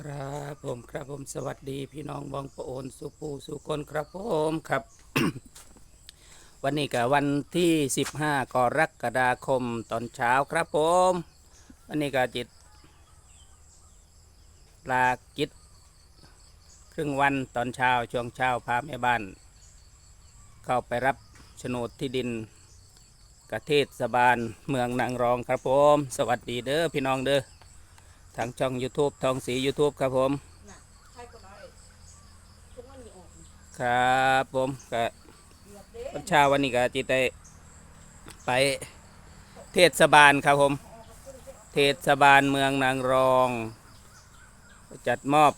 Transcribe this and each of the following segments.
ครับผมครับผมสวัสดีพี่น้องบองปะโอนสุปูสุคนครับผมครับ วันนี้กับวันที่ 15กรกฎาคมตอนเช้าครับผม วันนี้ก็จิต ลากิจครึ่งวันตอนเช้าช่วงเช้าพาแม่บ้าน เข้าไปรับโฉนดที่ดินกระเทศบาลเมืองนางรองครับผม สวัสดีเด้อพี่น้องเด้อ ทางช่อง YouTube ทองสี YouTube ครับผม ครับผมก็วันเช้าวันนี้ก็จิตได้ไปเทศบาลครับผม เทศบาลเมืองนางรอง จัดมอบ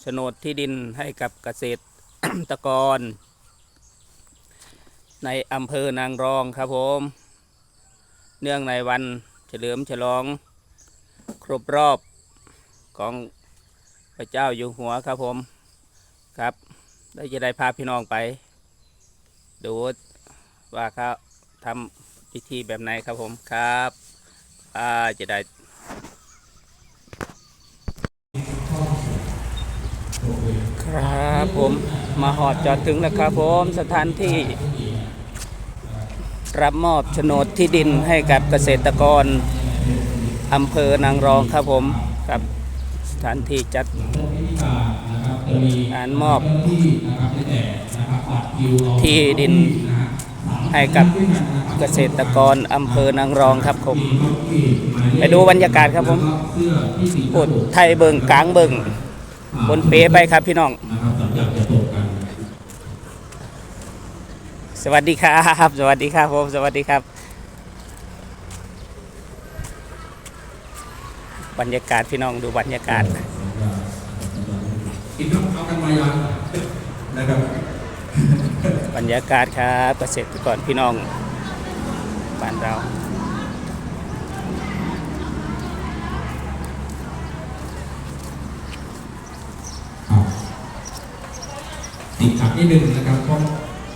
โฉนดที่ดินให้กับเกษตรกร ในอำเภอนางรองครับผม เนื่องในวันเฉลิมฉลอง ครบรอบของพระเจ้าอยู่หัวครับผมครับ ได้จะได้พาพี่น้องไป ดูว่าเขาทำพิธีแบบไหนครับผมครับอ่าจะได้ครับผมมาหอดจอดถึงแล้วครับผมสถานที่รับมอบโฉนดที่ดินให้กับเกษตรกร อำเภอนางรองครับผมกับสถานที่จัดงานมอบที่ดินให้กับเกษตรกรอำเภอนางรองครับผม ไปดูบรรยากาศครับผมพูดไทยเบิงกลางเบิงบนเปไปครับพี่น้อง สวัสดีครับ สวัสดีครับผม สวัสดีครับ บรรยากาศพี่น้องดูบรรยากาศกินข้าวเอากันมายังนะครับบรรยากาศครับเกษตรกรพี่น้องบ้านเราติดขัดนิดนึงนะครับเพราะ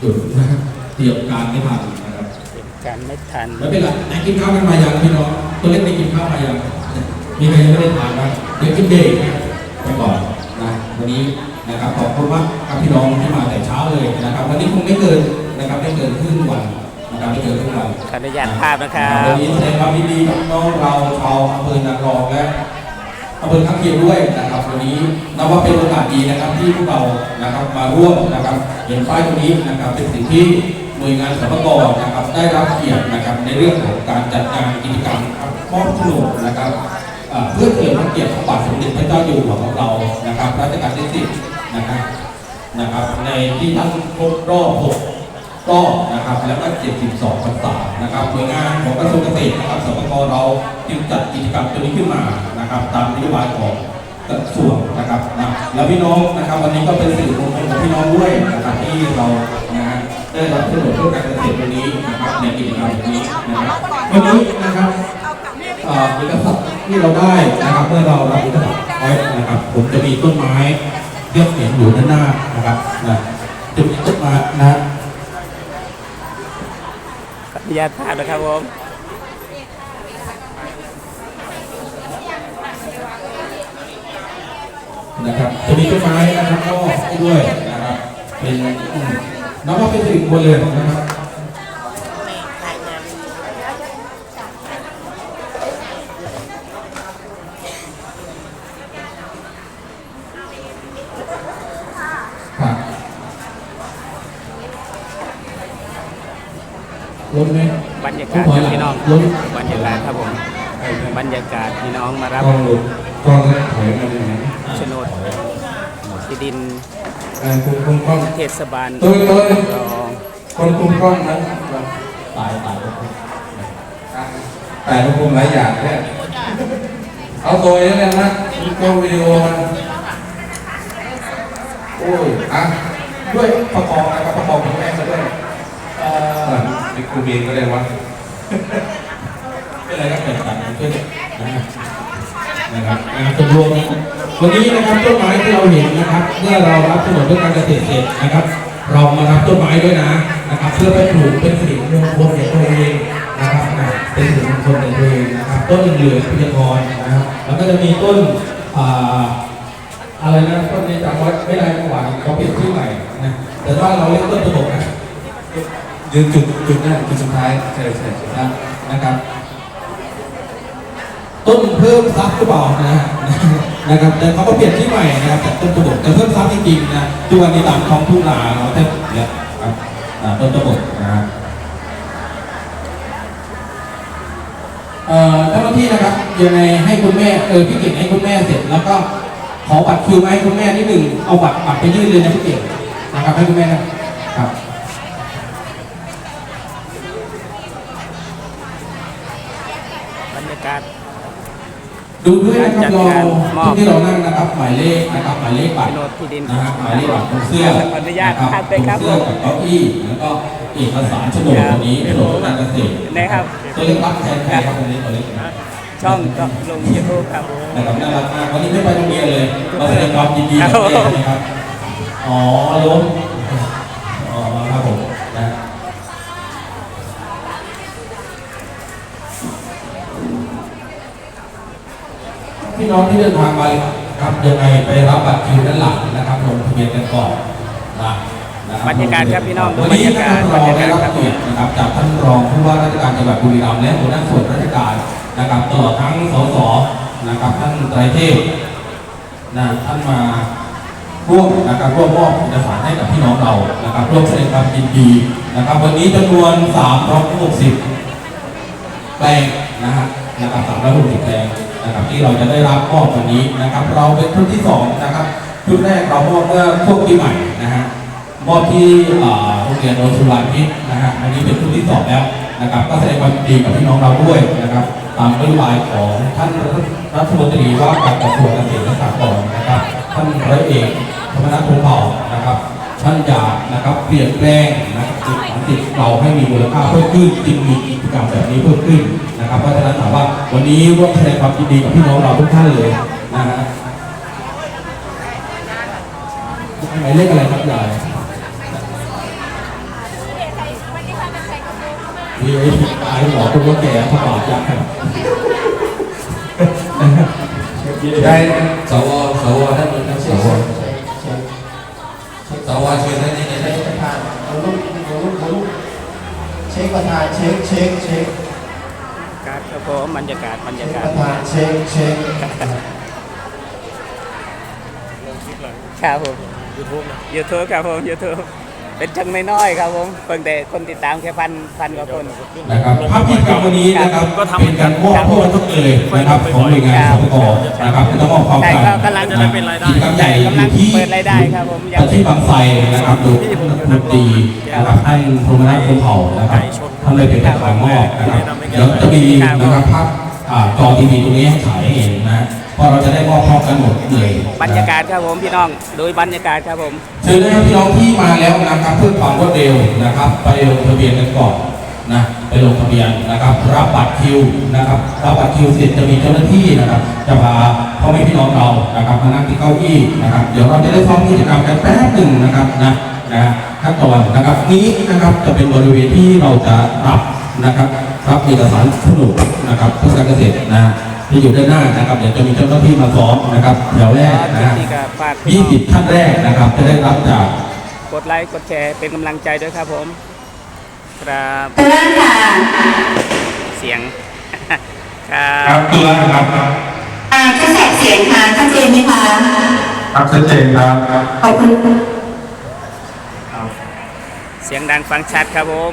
หยุดนะครับเตรียมการไม่ทันนะครับเป็นการไม่ทันไม่เป็นไรไหนกินข้าวกันมายังพี่น้องตัวเล็กไปกินข้าวมายัง มีใครยังไม่ได้ทานบ้างเดี๋ยวกินเบรกไปก่อนนะวันนี้นะครับขอบคุณมากกับพี่น้องที่มาแต่เช้าเลยนะครับ วันนี้คงไม่เกินนะครับไม่เกินครึ่งวันนะครับไม่เกินครึ่งวันขออนุญาตภาพนะครับวันนี้แสดงความยินดีกับน้องเราชาวอำเภอนางรองและอำเภอข้างเคียงด้วยนะครับวันนี้นับว่าเป็นโอกาสดีนะครับที่พวกเรานะครับมาร่วมนะครับเห็นป้ายตรงนี้นะครับเป็นสิ่งที่หน่วยงานสรรพากรนะครับได้รับเกียรตินะครับในเรื่องของการจัดงานกิจกรรมครับมอบโฉนดนะครับ เอ่อเพื่อเฉลิมพระเกียรติพระบาทสมเด็จพระเจ้าอยู่หัวของเรานะครับรัชกาลที่สิบนะครับนะครับ ในที่ท่านครบรอบ6ก็นะครับ แล้วก็ 72พรรษานะครับหน่วยงานของกระทรวงเกษตรนะครับสปกเราจึงจัดกิจกรรมตัวนี้ขึ้นมานะครับ ตามนโยบายของกระทรวงนะครับนะแล้วพี่น้องนะครับ วันนี้ก็เป็นสื่อมงคลของพี่น้องด้วยนะครับที่เรานะฮะได้รับเสนอเพื่อการเกษตรตัวนี้นะครับในกิจกรรมนี้นะครับวันนี้นะครับ เอ่อเอกสารที่เราได้นะครับเมื่อเรารับเอกสารไว้นะครับ ผมจะมีต้นไม้เรียกเห็นอยู่ด้านหน้านะครับนะจะมีต้นไม้นะขออนุญาตภาพนะครับผมนะครับจะมีต้นไม้นะครับก็ด้วยนะครับเป็นนับว่าเป็นสิริมงคลเลยนะครับล้นไหม บรรยากาศครับพี่น้องล้นบรรยากาศครับผมบรรยากาศพี่น้องมารับกล้องหลุดกล้องแล้วถอยมาเลยนะโฉนดที่ดินเอ่อคุมคุมกล้องเทศบาลตัวตัวรองคนคุมกล้องนะตายตายแต่คุมหลายอย่างเนี่ยเอาตัวนี้เลยนะมีกล้องวิดีโอมันโอ้ยอะด้วยประกอบนะครับประกอบของแม่มาด้วยเอ่ ครูเบนก็ได้วะเป็นอะไรก็เกิดกันเพื่อนนะนะครับงานส่วนรวมวันนี้นะครับต้นไม้ที่เราเห็นนะครับ เมื่อเรารับถนนเพื่อการเกษตรเสร็จนะครับ เรามารับต้นไม้ด้วยนะนะครับ เพื่อไปปลูกเป็นสิริมงคลในตัวเองนะครับเป็นสิริมงคลในตัวเองนะครับต้นเหลืองพิยากรนะครับแล้วก็จะมีต้นอ่าอะไรนะต้นนี้จำไว้ไม่ได้เมื่อวานเขาเปลี่ยนชื่อใหม่นะแต่ว่าเราเรียกต้นตะบกนะ ยืนจุดจุดแรกจุดสุดท้ายใช่ใช่ใช่นะนะครับ ต้นเพิ่มซับหรือเปล่านะนะครับ แต่เขาก็เปลี่ยนชื่ใหม่นะครับจากต้นตะบกแต่เพิ่มซับจริงๆนะทุกวันนี้ตามท้องทุ่งนาเราแทบเนี่ยครับต้นตะบกนะครับเอ่อเจ้าหน้าที่นะครับยังไงให้คุณแม่เออพี่เก่งให้คุณแม่เสร็จแล้วก็ขอบัตรคิวมาให้คุณแม่นิดหนึ่งเอาบัตรบัตรไปยื่นเลยนะพี่เก่งนะครับให้คุณแม่นะครับ กาศดูด้วยนะครับจัดเราการมอบที่เรานั่งนะครับ หมายเลขนะครับหมายเลขบัตรโฉนดที่ดินนะฮะหมายเลขบัตรตรงเสื้อขออนุญาตนะคครัรับบเป็นครับตรงเสื้อกับเก้าอี้แล้วก็เอกสารโฉนดตัวนี้โฉนดการเกษตรนะครับตัวเล็กรับแทนใครครับตัวนี้ตัวเล็กนะช่องก็ลงยูทูบครับนะครับน่ารักมากวันนี้ไม่ไปโรงเรียนเลยมาแสดงความยินดีกับแม่นะครับอ๋อล้มอ๋อครับผม พี่น้องที่เดินทางมาครับยังไงไปรับบัตรคิวด้านหลังนะครับลงทะเบียนกันก่อนนะนะคบรรยากาศครับพี่น้องวันนี้นะครับบรเรารยากาศได้รับเกียรตินะครับจากท่านรองผู้ว่าราชการจังหวัดบุรีรัมย์และหัวหน้าส่วนราชการนะครับตลอดทั้งสสนะครับท่านไตรเทพนะท่านมาร่วมนะครับร่วมมอบเอกสารให้กับพี่น้องเรานะครับร่วมแสดงความยินดีนะครับ วันนี้จำนวน 360 แปลงนะฮะนะครับ360แปลง นะครับที่เราจะได้รับมอบวันนี้นะครับ เราเป็นชุดที่สองนะครับชุดแรกเรามอบเมื่อช่วงปีใหม่นะฮะมอบที่โรงเรียนโนนสุวรรณพิษนะฮะอันนี้เป็นชุดที่สองแล้วนะครับ ก็แสดงความดีกับพี่น้องเราด้วยนะครับ ตามนโยบายของท่านรัฐมนตรีว่าการกระทรวงเกษตรและสหกรณ์นะครับท่านร้อยเอกธรรมนัฐพงเผ่านะครับท่านอยากนะครับเปลี่ยนแปลงนะครับจิตของจิตเราให้มีมูลค่าเพิ่มขึ้นจึงมีกิจกรรมแบบนี้เพิ่มขึ้น นะครับเพราะฉะนั้นถามว่าวันนี้ร่วมแสดงความยินดีกับพี่น้องเราทุกท่านเลยนะฮะหมายเลขอะไรครับยาย มีไอ้ตายหมอคนว่าแก่พระบาทยักษ์ครับได้สวสวท่านสวสวเชิญท่านนี้เลยเช็คประธานเอาลูกเอาลูกเอาลูกเช็คประธานเช็คเช็คเช็คการ ครับผมบรรยากาศบรรเช็ยาคกาปศระธานเช็คเช็คครับผมยูทูบยูทูบครับผมยูทูบเป็นช่างน้อยๆครับผมเพิ่งแต่คนติดตามแค่พันพันกว่าคนนะครับภาพกิจกรรมวันนี้นะครับเป็นการมอบพวกทุกเลยนะครับของหน่วยงานสปกนะครับที่ต้องมอบความใช่กันก็กำลังจะได้เป็นรายได้กิจกรรมใหญ่อยู่ที่กำลังเปิดรายได้ครับผมยังที่บางไทรนะครับดูดนตรีนะครับท่านพรหมนัทพงษ์เผ่านะครับ ท่านเลยเป็นประธานมอบนะครับเดี๋ยวจะมีนะครับภาพอ่าจอทีวีตรงนี้ให้ฉายให้เห็นนะเพราะเราจะได้มอบพร้อมกันหมดเลยบรรยากาศครับผมพี่น้องโดยบรรยากาศครับผมเชิญนะครับพี่น้องที่มาแล้วนะครับเพื่อความรวดเร็วนะครับ ไปลงทะเบียนกันก่อนนะไปลงทะเบียนนะครับ รับบัตรคิวนะครับรับบัตรคิวเสร็จจะมีเจ้าหน้าที่นะครับ จะพาพ่อแม่พี่น้องเรานะครับมานั่งที่เก้าอี้นะครับ เดี๋ยวเราจะได้ซ้อมกิจกรรมกันแป๊บหนึ่งนะครับนะ นะขั้นตอนนะครับนี้นะครับจะเป็นบริเวณที่เราจะรับนะครับรับเอกสารสนุกนะครับเพื่อการเกษตรนะที่อยู่ด้านหน้านะครับเดี๋ยวจะมีเจ้าหน้าที่มาซ้อมนะครับแถวแรกนะฮะที่ก็ฝากพี่ยี่น้องสิบท่านแรกนะครับ จะได้รับจากกดไลค์กดแชร์เป็นกำลังใจด้วยครับผมครับเริ่มค่ะเสียงครัครับบตัวครับอ่ากระแสเสียงค่ะชัดเจนไหมคะครับชัดเจนครับขอบคุณ เสียงดังฟังชัดครับผม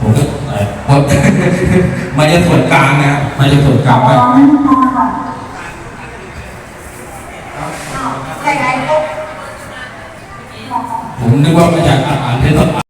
ผมก็เอ่อพอมาจากส่วนกลางนะมาจากส่วนกลางไปผมนึกว่ามาจาก